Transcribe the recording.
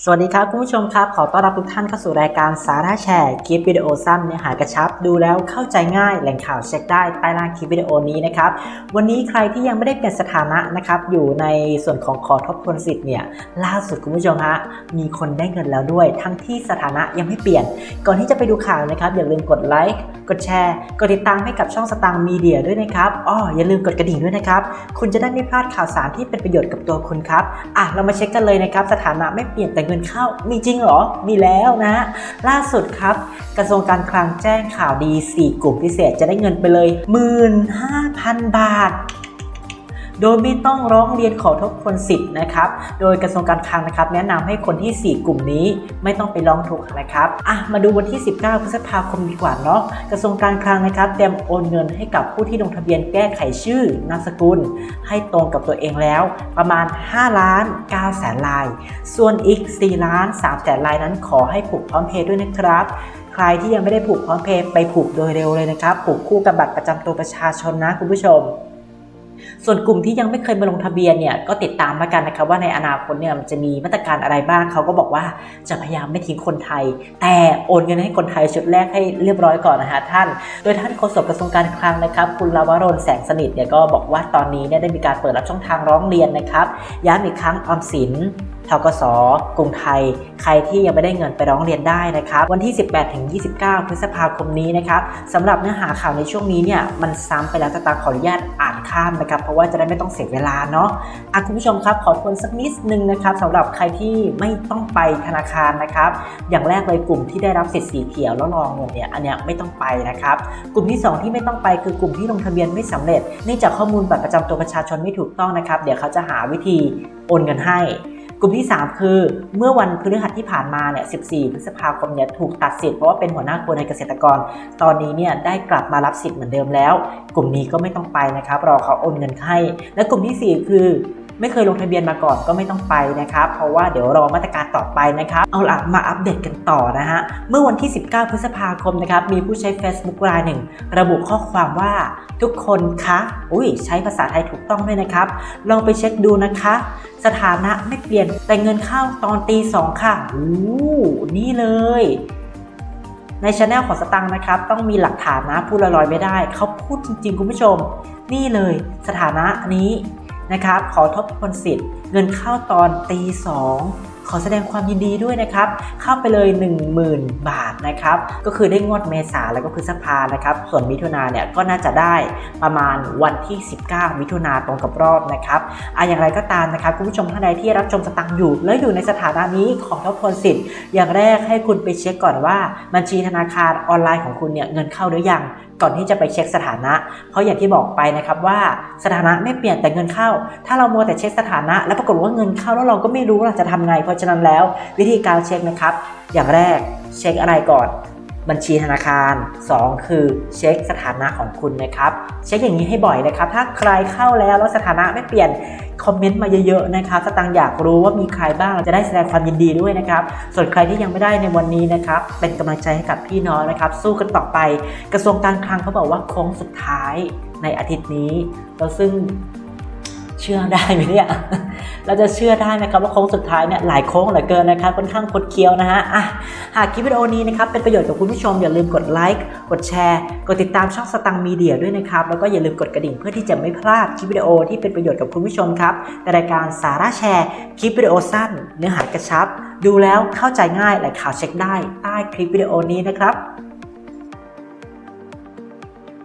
สวัสดีครับคุณผู้ชมครับ ขอต้อนรับทุกท่านเข้าสู่รายการสาระแชร์คลิปวิดีโอสั้นเนื้อหากระชับ ดูแล้วเข้าใจง่ายแหล่งข่าวเช็คได้ใต้ล่างคลิปวิดีโอนี้นะครับวันนี้ใครที่ยังไม่ได้เปลี่ยนสถานะนะครับอยู่ในส่วนของขอทบทวนสิทธิ์เนี่ยล่าสุดคุณผู้ชมฮะมีคนได้เงินแล้วด้วย ทั้งที่สถานะยังไม่เปลี่ยน ก่อนที่จะไปดูข่าวนะครับอย่าลืมกดไลค์กดแชร์กดติดตามให้กับช่องสตางค์มีเดียด้วยนะครับอ้ออย่าลืมกดกระดิ่งด้วยนะครับคุณจะได้ไม่พลาดข่าวสารที่เป็นประโยชน์กับตัวคุณครับอะเรามาเช็คกันเลยนะครับสถานะไม่เปลี่ยนแต่เงินเข้ามีจริงเหรอ มีแล้วนะ ล่าสุดครับ กระทรวงการคลังแจ้งข่าวดี 4 กลุ่มพิเศษจะได้เงินไปเลย 15,000 บาท โดยไม่ต้องร้องเรียนขอทบทวนสิทธิ์นะครับ โดยกระทรวงการคลังนะครับ แนะนำให้คนที่ 4 กลุ่มนี้ไม่ต้องไปร้องทุกข์นะครับอะมาดูวันที่ 19 พฤษภาคมดีกว่าเนาะกระทรวงการคลังนะครับเตรียมโอนเงินให้กับผู้ที่ลงทะเบียนแก้ไขชื่อนามสกุล ให้ตรงกับตัวเองแล้ว ประมาณ 5 ล้าน9แสนลาย ส่วนอีก 4 ล้าน3แสนลายนั้นขอให้ผูกพร้อมเพย์ด้วยนะครับใครที่ยังไม่ได้ผูกพร้อมเพย์ไปผูกโดยเร็วเลยนะครับ ผูกคู่กับบัตรประจำตัวประชาชนนะคุณผู้ชม ส่วนกลุ่มที่ยังไม่เคยมาลงทะเบียนเนี่ยก็ติดตามมากันนะคะว่าในอนาคตเนี่ยมันจะมีมาตรการอะไรบ้างเขาก็บอกว่าจะพยายามไม่ทิ้งคนไทย แต่โอนเงินให้คนไทยชุดแรกให้เรียบร้อยก่อนนะคะท่าน โดยท่านโฆษกกระทรวงการคลังนะครับคุณลาวรนแสงสนิทเนี่ยก็บอกว่าตอนนี้เนี่ยได้มีการเปิดรับช่องทางร้องเรียนนะครับย้ำอีกครั้งออมสินทกสกรุงไทย ใครที่ยังไม่ได้เงินไปร้องเรียนได้นะครับวันที่ 18ถึง29 พฤษภาคมนี้นะครับสำหรับเนื้อหาข่าวในช่วงนี้เนี่ยมันซ้ำไปแล้วแต่ตาขออนุญาตอ่านข้ามนะครับ เพราะว่าจะได้ไม่ต้องเสียเวลาเนาะอะคุณผู้ชมครับขอทวนสักนิดนึงนะครับสำหรับใครที่ไม่ต้องไปธนาคารนะครับ อย่างแรกเลยกลุ่มที่ได้รับสิทธิ์สีเขียวแล้วรองเงินเนี่ยอันเนี้ยไม่ต้องไปนะครับ กลุ่มที่ 2 ที่ไม่ต้องไปคือกลุ่มที่ลงทะเบียนไม่สำเร็จเนื่องจากข้อมูลบัตรประจำตัวประชาชนไม่ถูกต้องนะครับ เดี๋ยวเขาจะหาวิธีโอนเงินให้ กลุ่มที่ 3 คือ เมื่อวันพฤหัสที่ผ่านมาเนี่ย 14 พฤษภาคมเนี่ยถูกตัดสิทธิ์เพราะว่าเป็นหัวหน้าครัวในเกษตรกร ตอนนี้เนี่ยได้กลับมารับสิทธิ์เหมือนเดิมแล้ว กลุ่มนี้ก็ไม่ต้องไปนะครับรอเขาโอนเงินให้ และกลุ่มทีสี่4 คือไม่เคยลงทะเบียนมาก่อนก็ไม่ต้องไปนะครับ เพราะว่าเดี๋ยวรอมาตรการต่อไปนะครับ เอาล่ะมาอัปเดตกันต่อนะฮะ เมื่อวันที่ 19 พฤษภาคมนะครับ มีผู้ใช้ Facebook รายหนึ่ง ระบุข้อความว่าทุกคนคะ อุ้ยใช้ภาษาไทยถูกต้องด้วยนะครับ ลองไปเช็คดูนะคะ สถานะไม่เปลี่ยนแต่เงินเข้าตอนตีสองค่ะอู้นี่เลย ในช anel ของสตังค์นะครับ ต้องมีหลักฐานนะพูดลอยๆไม่ได้ เขาพูดจริง ๆ คุณผู้ชม นี่เลยสถานะนี้นะครับ ขอทบทวนสิทธิ์ เงินเข้าตอนตีสอง ขอแสดงความยินดีด้วยนะครับ เข้าไปเลย 10,000 บาทนะครับ ก็คือได้งวดเมษาแล้วก็พฤษภานะครับ ส่วนมิถุนาเนี่ยก็น่าจะได้ประมาณวันที่ 19 มิถุนาตรงกับรอบนะครับอะอย่างไรก็ตามนะครับคุณผู้ชมท่านใดที่รับชมสตังค์อยู่ แล้วอยู่ในสถานะนี้ขอทบทวนสิทธิ์ อย่างแรกให้คุณไปเช็คก่อนว่า บัญชีธนาคารออนไลน์ของคุณเนี่ยเงินเข้าหรือยังก่อนที่จะไปเช็คสถานะ เพราะอย่างที่บอกไปนะครับว่าสถานะไม่เปลี่ยนแต่เงินเข้า ถ้าเรามัวแต่เช็คสถานะ แล้วปรากฏว่าเงินเข้าแล้วเราก็ไม่รู้เราจะทำไงเพราะฉะนั้นแล้ววิธีการเช็คนะครับ อย่างแรกเช็คอะไรก่อน บัญชีธนาคาร 2 คือเช็คสถานะของคุณนะครับ เช็คอย่างนี้ให้บ่อยนะครับ ถ้าใครเข้าแล้วแล้วสถานะไม่เปลี่ยนคอมเมนต์มาเยอะๆนะครับสตังค์อยากรู้ว่ามีใครบ้างเราจะได้แสดงความยินดีด้วยนะครับ ส่วนใครที่ยังไม่ได้ในวันนี้นะครับ เป็นกำลังใจให้กับพี่น้องนะครับ สู้กันต่อไป กระทรวงการคลังเขาบอกว่าโค้งสุดท้ายในอาทิตย์นี้แล้วซึ่งเชื่อได้ไหมเนี่ย เราจะเชื่อได้ไหมครับว่าโค้งสุดท้ายเนี่ยหลายโค้งเหลือเกินนะครับค่อนข้างคดเคี้ยวนะฮะอะหากคลิปวิดีโอนี้นะครับเป็นประโยชน์กับคุณผู้ชมอย่าลืมกดไลค์กดแชร์กดติดตามช่องสตังมีเดียด้วยนะครับแล้วก็อย่าลืมกดกระดิ่งเพื่อที่จะไม่พลาดคลิปวิดีโอที่เป็นประโยชน์กับคุณผู้ชมครับในรายการสาระแชร์คลิปวิดีโอสั้น เนื้อหากระชับ ดูแล้วเข้าใจง่ายและข่าวเช็คได้ใต้คลิปวิดีโอนี้นะครับ